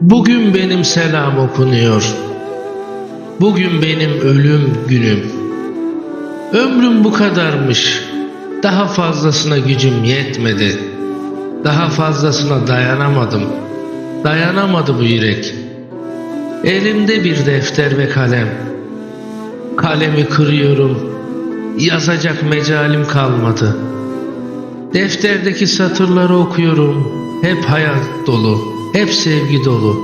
Bugün benim selam okunuyor. Bugün benim ölüm günüm. Ömrüm bu kadarmış. Daha fazlasına gücüm yetmedi. Daha fazlasına dayanamadım. Dayanamadı bu yürek. Elimde bir defter ve kalem. Kalemi kırıyorum. Yazacak mecalim kalmadı. Defterdeki satırları okuyorum. Hep hayat dolu, hep sevgi dolu,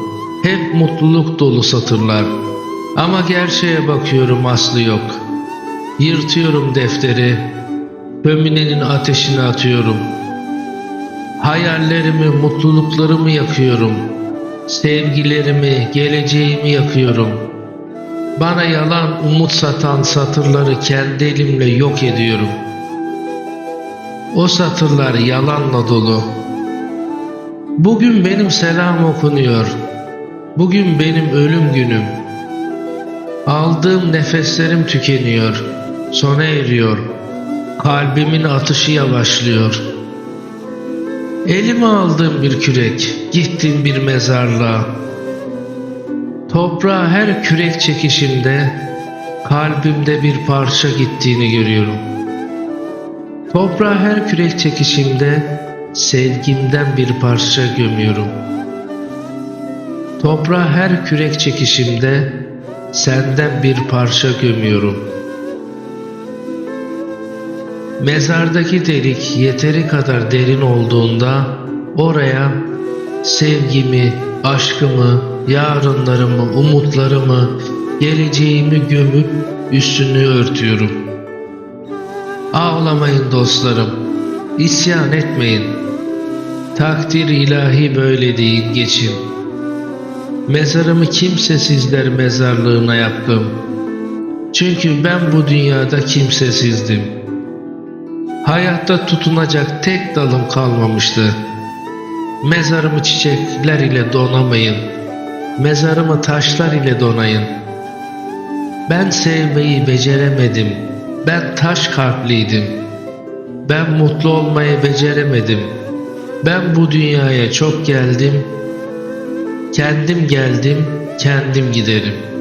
hep mutluluk dolu satırlar. Ama gerçeğe bakıyorum aslı yok. Yırtıyorum defteri, höminenin ateşine atıyorum. Hayallerimi, mutluluklarımı yakıyorum. Sevgilerimi, geleceğimi yakıyorum. Bana yalan umut satan satırları kendi elimle yok ediyorum. O satırlar yalanla dolu. Bugün benim selam okunuyor. Bugün benim ölüm günüm. Aldığım nefeslerim tükeniyor. Sona eriyor. Kalbimin atışı yavaşlıyor. Elime aldığım bir kürek, gittim bir mezarlığa. Toprağa her kürek çekişimde kalbimde bir parça gittiğini görüyorum. Toprağa her kürek çekişimde sevgimden bir parça gömüyorum. Toprağa her kürek çekişimde senden bir parça gömüyorum. Mezardaki delik yeteri kadar derin olduğunda oraya sevgimi, aşkımı, yarınlarımı, umutlarımı, geleceğimi gömüp üstünü örtüyorum. Ağlamayın dostlarım, isyan etmeyin. Takdir ilahi böyle deyin geçin. Mezarımı kimsesizler mezarlığına yaptım. Çünkü ben bu dünyada kimsesizdim. Hayatta tutunacak tek dalım kalmamıştı. Mezarımı çiçekler ile donamayın. Mezarımı taşlar ile donayın. Ben sevmeyi beceremedim. Ben taş kalpliydim. Ben mutlu olmayı beceremedim. Ben bu dünyaya çok geldim. Kendim geldim, kendim giderim.''